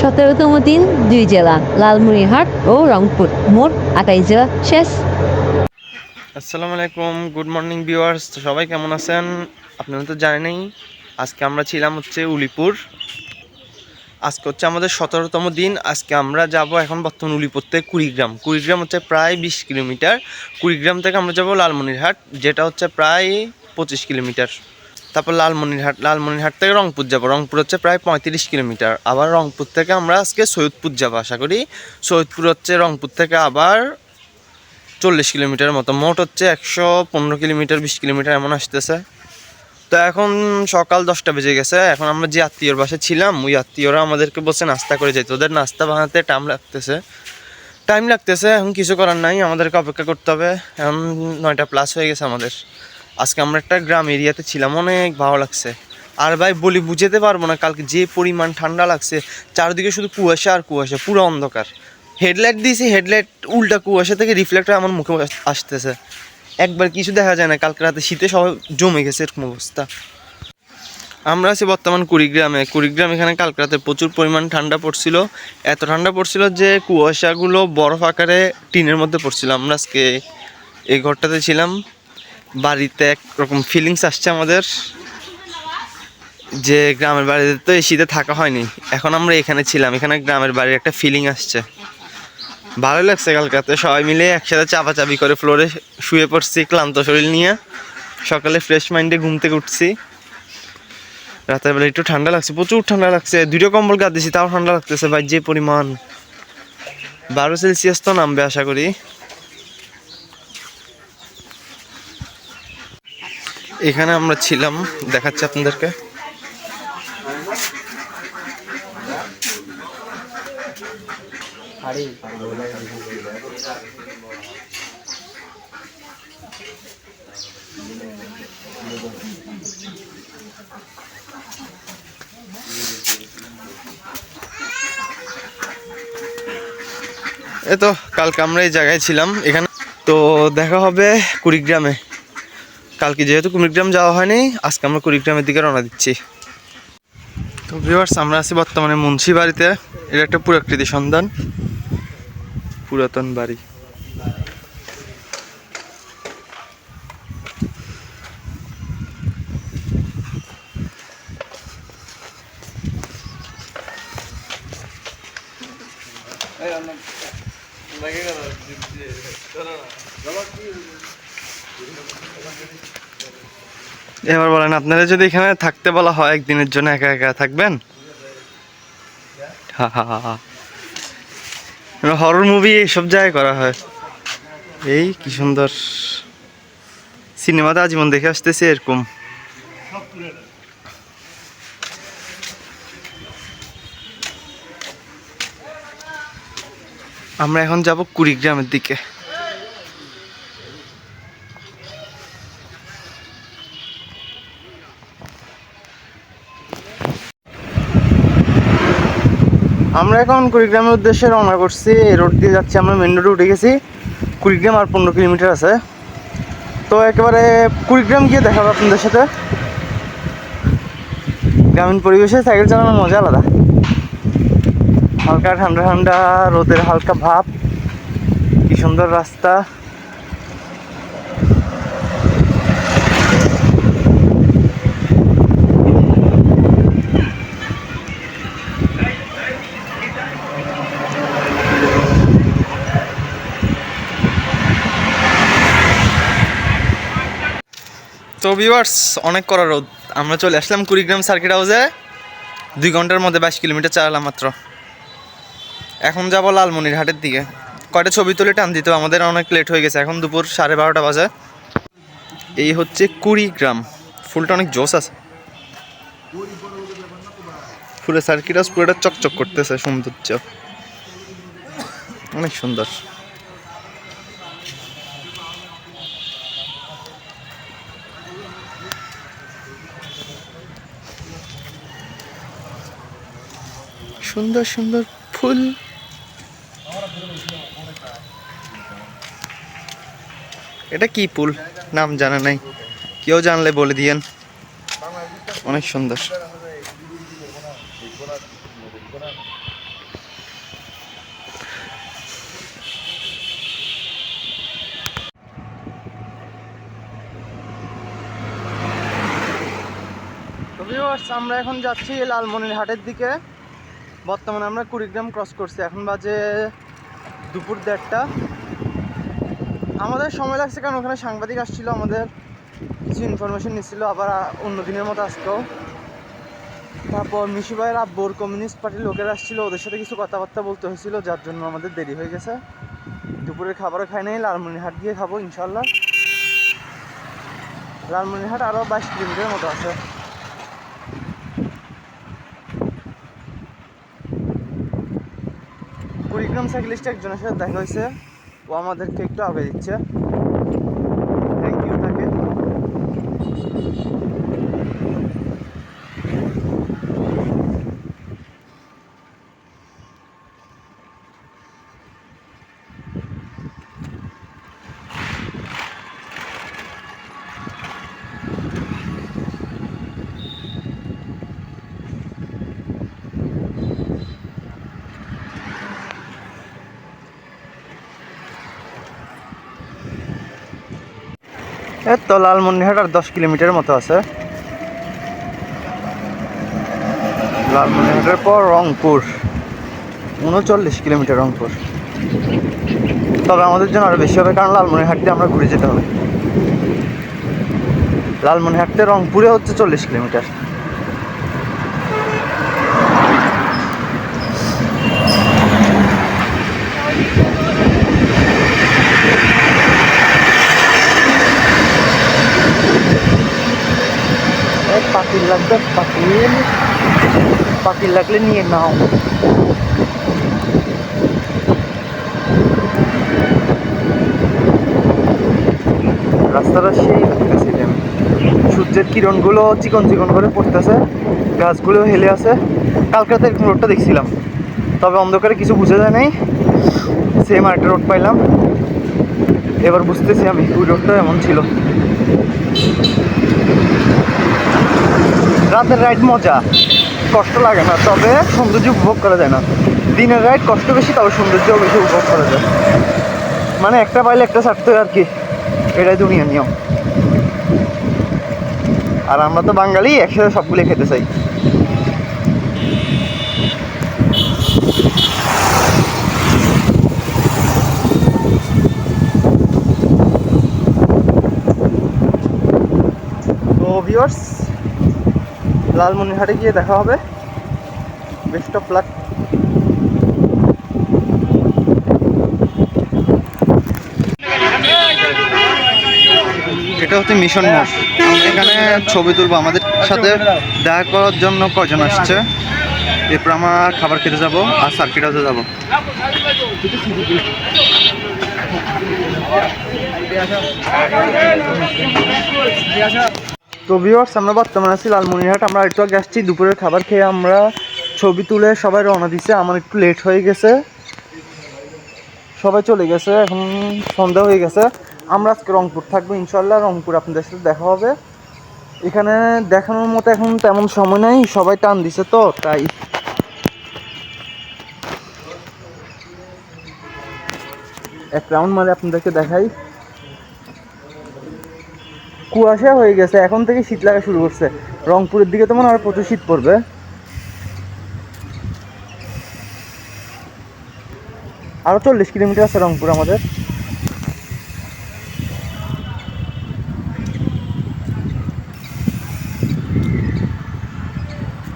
সতেরোতম দিন, দুই জেলা, লালমনিরহাট ও রংপুর। মোট আটাইশ জেলা শেষ। আসসালামু আলাইকুম, গুড মর্নিং ভিউয়ার্স। সবাই কেমন আছেন? আপনারা তো জানেনই আজকে আমরা ছিলাম হচ্ছে উলিপুর। আজকে হচ্ছে আমাদের সতেরোতম দিন, আজকে আমরা যাব এখন বর্তমান উলিপুর থেকে কুড়িগ্রাম। কুড়িগ্রাম হচ্ছে প্রায় বিশ কিলোমিটার। কুড়িগ্রাম থেকে আমরা যাব লালমনিরহাট, যেটা হচ্ছে প্রায় পঁচিশ কিলোমিটার। তারপর লালমনিরহাট লালমনিরহাট থেকে রংপুর যাব। রংপুর হচ্ছে প্রায় পঁয়ত্রিশ কিলোমিটার। আবার রংপুর থেকে আমরা আজকে সৈয়দপুর যাব আশা করি। সৈয়দপুর হচ্ছে রংপুর থেকে আবার চল্লিশ কিলোমিটার মতো। মোট হচ্ছে একশো পনেরো কিলোমিটার, বিশ কিলোমিটার এমন আসতেছে। তো এখন সকাল দশটা বেজে গেছে। এখন আমরা যে আত্মীয়র বাসে ছিলাম, ওই আত্মীয়রা আমাদেরকে বসে নাস্তা করে যেত। ওদের নাস্তা বানাতে টাইম লাগতেছে। টাইম লাগতেছে, এখন কিছু করার নাই। আমাদেরকে অপেক্ষা করতে হবে। এখন নয়টা প্লাস হয়ে গেছে আমাদের। আজকে আমরা একটা গ্রাম এরিয়াতে ছিলাম, অনেক ভালো লাগছে। আর ভাই, বলি বুঝাতে পারব না, কালকে যে পরিমাণ ঠান্ডা লাগছে, চারদিকে শুধু কুয়াশা আর কুয়াশা, পুরো অন্ধকার। হেডলাইট দিয়েছি, হেডলাইট উল্টা কুয়াশা থেকে রিফ্লেক্টর আমার মুখে আসতেছে। একবার কিছু দেখা যায় না, কালকে রাতে শীতে সবাই জমে গেছে এরকম অবস্থা। আমরা আছি বর্তমান কুড়িগ্রামে। কুড়িগ্রাম এখানে কালকে রাতে প্রচুর পরিমাণ ঠান্ডা পড়ছিল। এত ঠান্ডা পড়ছিল যে কুয়াশাগুলো বরফ আকারে টিনের মধ্যে পড়ছিল। আমরা আজকে এই ঘরটাতে ছিলাম। বাড়িতে একরকম ফিলিংস আসছে আমাদের। যে গ্রামের বাড়িতে তো এই শীতে থাকা হয়নি। এখন আমরা এখানে ছিলাম, এখানে গ্রামের বাড়ির একটা ফিলিং আসছে। ভালো লাগছে কালকাতে সবাই মিলে একসাথে চাপাচাপি করে ফ্লোরে শুয়ে পড়ছি, ক্লান্ত শরীর নিয়ে। সকালে ফ্রেশ মাইন্ডে ঘুম থেকে উঠছি। রাতের বেলা একটু ঠান্ডা লাগছে, প্রচুর ঠান্ডা লাগছে। দুটো কম্বল গাদ দিছি, তাও ঠান্ডা লাগতেছে ভাই, যে পরিমাণ। বারো সেলসিয়াস তো নামবে আশা করি। এখানে আমরা ছিলাম, দেখাচ্ছি আপনাদেরকে। এই তো, কালকে আমরা এই জায়গায় ছিলাম, এখানে। তো দেখা হবে কুড়িগ্রামে। কালকে যেহেতু কুড়িগ্রাম যাওয়া হয়নি, আজকে আমরা কুড়িগ্রামের দিকে রওনা দিচ্ছি। তো ভিউয়ার্স আমরা আছি বর্তমানে মুন্সি বাড়িতে। এটা একটা পুরাকৃতি সন্ধান। পুরাতন বাড়ি। এবার বলেন, আপনারা যদি এখানে থাকতে বলা হয় একদিনের জন্য একা একা থাকবেন? হরর মুভি এইসব জায়গায় করা হয়। এই কি সুন্দর সিনেমাতে আজীবন দেখে আসতেছি এরকম। আমরা এখন যাব কুড়িগ্রামের দিকে আমরা এখন কুড়িগ্রামের উদ্দেশ্যে রওনা করছি। রোড দিয়ে যাচ্ছি আমরা মেন রোডে উঠে গেছি। কুড়িগ্রাম আর পনেরো কিলোমিটার আছে। তো একেবারে কুড়িগ্রাম গিয়ে দেখাবো আপনাদের সাথে। গ্রামীণ পরিবেশে সাইকেল চালানোর মজা আলাদা। হালকা ঠান্ডা ঠান্ডা, রোদের হালকা ভাব। কি সুন্দর রাস্তা। তো ভিউয়ার্স অনেক করা রোদ। আমরা চলে আসলাম কুড়িগ্রাম সার্কিট হাউসে দুই ঘণ্টার মধ্যে বাইশ কিলোমিটার চালালাম মাত্র। এখন যাব লালমনির হাটের দিকে। কয়টা ছবি তুলে টান দিত আমাদের অনেক লেট হয়ে গেছে। এখন দুপুর সাড়ে বারোটা বাজে। এই হচ্ছে কুড়িগ্রাম। ফুলটা অনেক জোস আছে। ফুলের সার্কিট হাউস পুরোটা চকচক করতেছে সৌন্দর্য। অনেক সুন্দর। সুন্দর সুন্দর ফুল। এটা কি পুল নাম জানা নাই। কেউ জানলে বলে দিয়েন। অনেক সুন্দর। আমরা এখন যাচ্ছি লালমনির হাটের দিকে। বর্তমানে আমরা কুড়িগ্রাম ক্রস করছি। এখন বাজে দুপুর দেড়টা। আমাদের সময় লাগছে কারণ ওখানে সাংবাদিক আসছিল, আমাদের কিছু ইনফরমেশন নিচ্ছিল, আবার অন্য দিনের মতো আসতো। তারপর মিশু ভাইয়ের আব্বুর কমিউনিস্ট পার্টির লোকেরা আসছিল, ওদের সাথে কিছু কথাবার্তা বলতে হয়েছিল, যার জন্য আমাদের দেরি হয়ে গেছে। দুপুরের খাবারও খাই নাই, লালমনিরহাট গিয়ে খাব ইনশাল্লাহ লালমনিরহাট আরও বাইশ কিলোমিটার মতো আছে। কুড়িগ্রাম সাইকেলিস্ট একজনের সাথে দেখা হয়েছে। ও আমাদেরকে একটু আগে দিচ্ছে থ্যাংক ইউ তাকে এই তো লালমনিরহাট আর দশ কিলোমিটার মতো আছে। লালমনিরহাটের পর রংপুর, উনচল্লিশ কিলোমিটার রংপুর। তবে আমাদের জন্য আরও বেশি হবে, কারণ লালমনিরহাট আমরা ঘুরে যেতে হবে। লালমনিরহাট রংপুরে হচ্ছে চল্লিশ কিলোমিটার এই পাতিল লাগবে পাতিল লাগলে নিয়ে নাও। রাস্তাটা সেই লাগতেছে সূর্যের কিরণগুলো চিকন চিকন করে পড়তেছে, গাছগুলো হেলে আছে। কালকে রাতে রোডটা দেখছিলাম। তবে অন্ধকারে কিছু বুঝে যায় নাই। সেম আরেকটা রোড পাইলাম। এবার বুঝতেছি আমি, ওই রোডটা এমন ছিল। রাতের রাইড মজা। কষ্ট লাগে না, তবে সৌন্দর্য উপভোগ করা যায় না। দিনের রাইড কষ্ট বেশি, তবে সৌন্দর্য বেশি উপভোগ করা যায়। মানে একটা পাইলে একটা ছাড়তে আর কি। এটাই দুনিয়ার নিয়ম। আর আমরা তো বাঙালি, একসাথে সবগুলো খেতে চাই। তো ভিউয়ার্স লালমনিরহাটে গিয়ে দেখা হবে। বেস্ট অফ লাক এটা হচ্ছে মিশন মোড়। এখানে ছবি তুলবো। আমাদের সাথে দেখা করার জন্য কজন আসছে? এরপর আমার খাবার খেতে যাব আর সার্কিট হাউসে যাব। তো ভিউয়ার্স আমরা বর্তমানে আছি লালমনিরহাট। আমরা একটু আগে আসছি, দুপুরের খাবার খেয়ে আমরা ছবি তুলে সবাই রওনা দিছে। আমার একটু লেট হয়ে গেছে। সবাই চলে গেছে, এখন সন্ধ্যা হয়ে গেছে। আমরা আজকে রংপুর থাকব ইনশাল্লাহ রংপুর আপনাদের সাথে দেখা হবে। এখানে দেখানোর মতো এখন তেমন সময় নেই, সবাই টান দিছে তো, তাই। এক রাউন্ড মারে আপনাদেরকে দেখাই। কুয়াশা হয়ে গেছে, এখন থেকে শীত লাগা শুরু করছে। রংপুরের দিকে তো মনে হয় প্রচুর শীত পড়বে। আরও চল্লিশ কিলোমিটার আছে রংপুর আমাদের।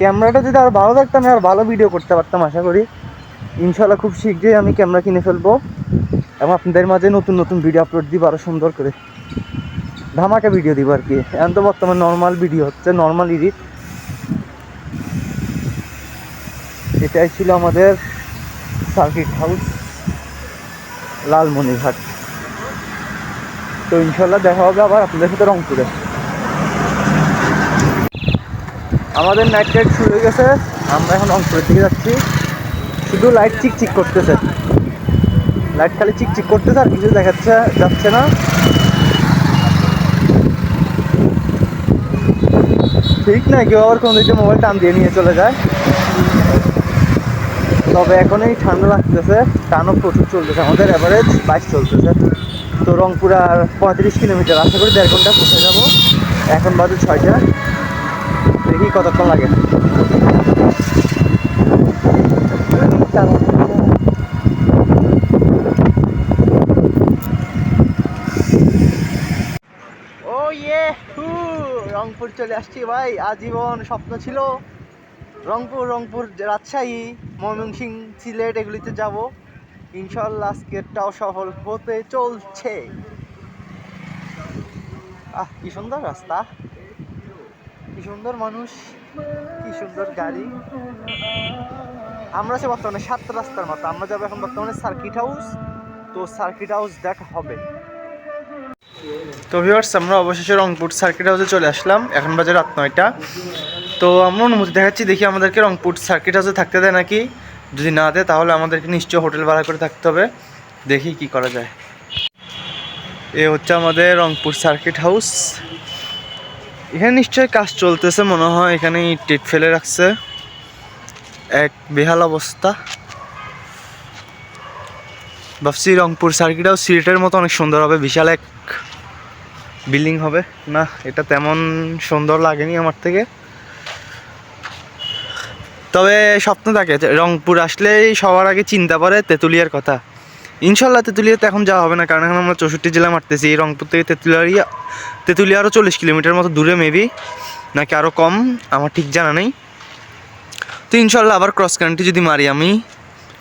ক্যামেরাটা যদি আর ভালো থাকতো আমি আর ভালো ভিডিও করতে পারতাম, আশা করি। ইনশাল্লাহ খুব শীঘ্রই আমি ক্যামেরা কিনে ফেলব। এবং আপনাদের মাঝে নতুন নতুন ভিডিও আপলোড দিব আরও সুন্দর করে। ধামাকা ভিডিও দিব আর কি। এখন তো বর্তমানে নর্মাল ভিডিও হচ্ছে নর্মাল এডিট এটাই ছিল আমাদের সার্কিট হাউস লালমনিরহাট। তো ইনশাল্লাহ দেখা হবে আবার আপনাদের সাথে রংপুরে। আমাদের নাইট রাইড শুরু হয়ে গেছে, আমরা এখন রংপুরের দিকে যাচ্ছি। শুধু লাইট চিকচিক করতেছে। লাইট খালি চিকচিক করতেছে আর কিছু দেখাচ্ছে, যাচ্ছে না। ঠিক না, কেউ আবার কোনো দিকে মোবাইল টান দিয়ে নিয়ে চলে যায়। তবে এখন এই ঠান্ডা লাগতেছে, টানও প্রচুর চলতেছে, আমাদের অ্যাভারেজ বাইশ চলতেছে। তো রংপুর আর পঁয়ত্রিশ কিলোমিটার, আশা করি দেড় ঘণ্টা পৌঁছে যাব। এখন বাজে ছয়টা। দেখি কতক্ষণ লাগে। রংপুর চলে আসছি ভাই। আজীবন স্বপ্ন ছিল রংপুর রংপুর রাজশাহী ময়মনসিং সিলেট এগুলিতে যাব। ইনশাল্লাহ আজকেরটাও সফল হতে চলছে। আহ, কি সুন্দর রাস্তা। কি সুন্দর মানুষ, কি সুন্দর গাড়ি। আমরা আছি বর্তমানে সাত রাস্তার মতো। আমরা যাব এখন বর্তমানে সার্কিট হাউস তো সার্কিট হাউস দেখা হবে। তো ভিউয়ার্স আমরা অবশেষে রংপুর সার্কিট হাউসে চলে আসলাম। এখন বাজে রাত নয়টা। তো আমরা অনুমতি দেখাচ্ছি, দেখি আমাদেরকে রংপুর সার্কিট হাউসে থাকতে দেয় নাকি? যদি না দেয়, তাহলে আমাদেরকে নিশ্চয় হোটেল ভাড়া করে থাকতে হবে। দেখি কি করা যায়। এ হচ্ছে আমাদের রংপুর সার্কিট হাউস এখানে নিশ্চয়ই কাজ চলতেছে, মনে হয় এখানে টেট ফেলে রাখছে। এক বেহাল অবস্থা। ভাবছি রংপুর সার্কিট হাউস সিলেটের মতো অনেক সুন্দর হবে, বিশাল এক বিল্ডিং হবে। না, এটা তেমন সুন্দর লাগেনি আমার থেকে। তবে স্বপ্ন থাকে রংপুর আসলেই সবার আগে চিন্তা করে তেঁতুলিয়ার কথা। ইনশাল্লাহ তেঁতুলিয়াতে এখন যাওয়া হবে না, কারণ এখন আমরা চৌষট্টি জেলা মারতেছি। রংপুর থেকে তেঁতুলিয়া তেঁতুলিয়া আরও চল্লিশ কিলোমিটার মতো দূরে মেবি নাকি আরও কম, আমার ঠিক জানা নেই। তো ইনশাল্লাহ আবার ক্রস কান্ট্রি যদি মারি আমি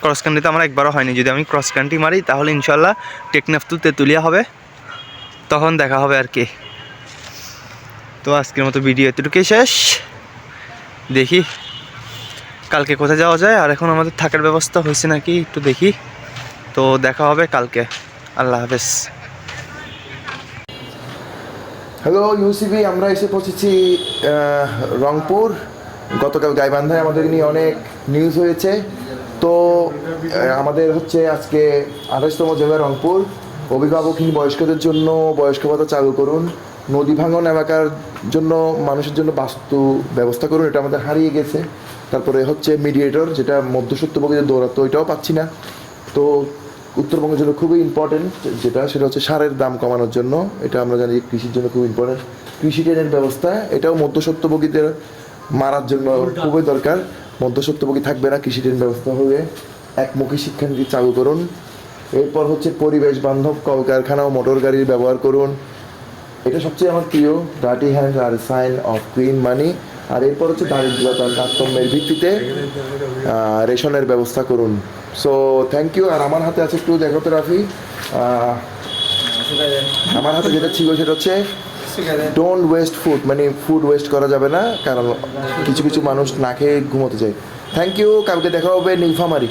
ক্রস কান্ট্রি তো আমার একবারও হয়নি। যদি আমি ক্রস কান্ট্রি মারি, তাহলে ইনশাল্লাহ টেকনাফ তেঁতুলিয়া হবে। তখন দেখা হবে আর কি। তো আজকের মতো ভিডিও এতটুকুই শেষ। দেখি কালকে কোথায় যাওয়া যায়। আর এখন আমাদের থাকার ব্যবস্থা হয়েছে নাকি একটু দেখি। তো দেখা হবে কালকে। আল্লাহ হাফেজ। হ্যালো ইউসিবি আমরা এসে পৌঁছেছি রংপুর। গতকাল গাইবান্ধায় আমাদের নিয়ে অনেক নিউজ হয়েছে। তো আমাদের হচ্ছে আজকে আঠাশতম জেলা রংপুর। অভিভাবকহীন বয়স্কদের জন্য বয়স্ক ভাতা চালু করুন। নদী ভাঙন এলাকার জন্য, মানুষের জন্য বাস্তু ব্যবস্থা করুন, এটা আমাদের হারিয়ে গেছে। তারপরে হচ্ছে মিডিয়েটর যেটা মধ্যসত্যভোগীদের দৌড়াতো ওইটাও পাচ্ছি না। তো উত্তরবঙ্গের জন্য খুবই ইম্পর্টেন্ট যেটা সেটা হচ্ছে সারের দাম কমানোর জন্য। এটা আমরা জানি কৃষির জন্য খুব ইম্পর্টেন্ট কৃষি ট্রেনের ব্যবস্থা, এটাও মধ্যসত্যভোগীদের মারার জন্য খুবই দরকার। মধ্যসত্যভোগী থাকবে না, কৃষি ট্রেন ব্যবস্থা হবে। একমুখী শিক্ষানীতি চালু করুন। এরপর হচ্ছে পরিবেশ বান্ধব, কলকারখানা ও মোটর গাড়ির ব্যবহার করুন। এটা সবচেয়ে আমার প্রিয় ডার্টি হ্যান্ড আর সাইন অফ ক্লিন মানি আর এরপর হচ্ছে দারিদ্রতার তারতম্যের ভিত্তিতে রেশনের ব্যবস্থা করুন। সো থ্যাংক ইউ আর আমার হাতে আছে একটু, দেখো তো রাফি। আমার হাতে যেটা ছিল সেটা হচ্ছে ডোন্ট ওয়েস্ট ফুড মানে ফুড ওয়েস্ট করা যাবে না, কারণ কিছু কিছু মানুষ না খেয়ে ঘুমোতে যায় থ্যাংক ইউ কালকে দেখা হবে নীলফামারি।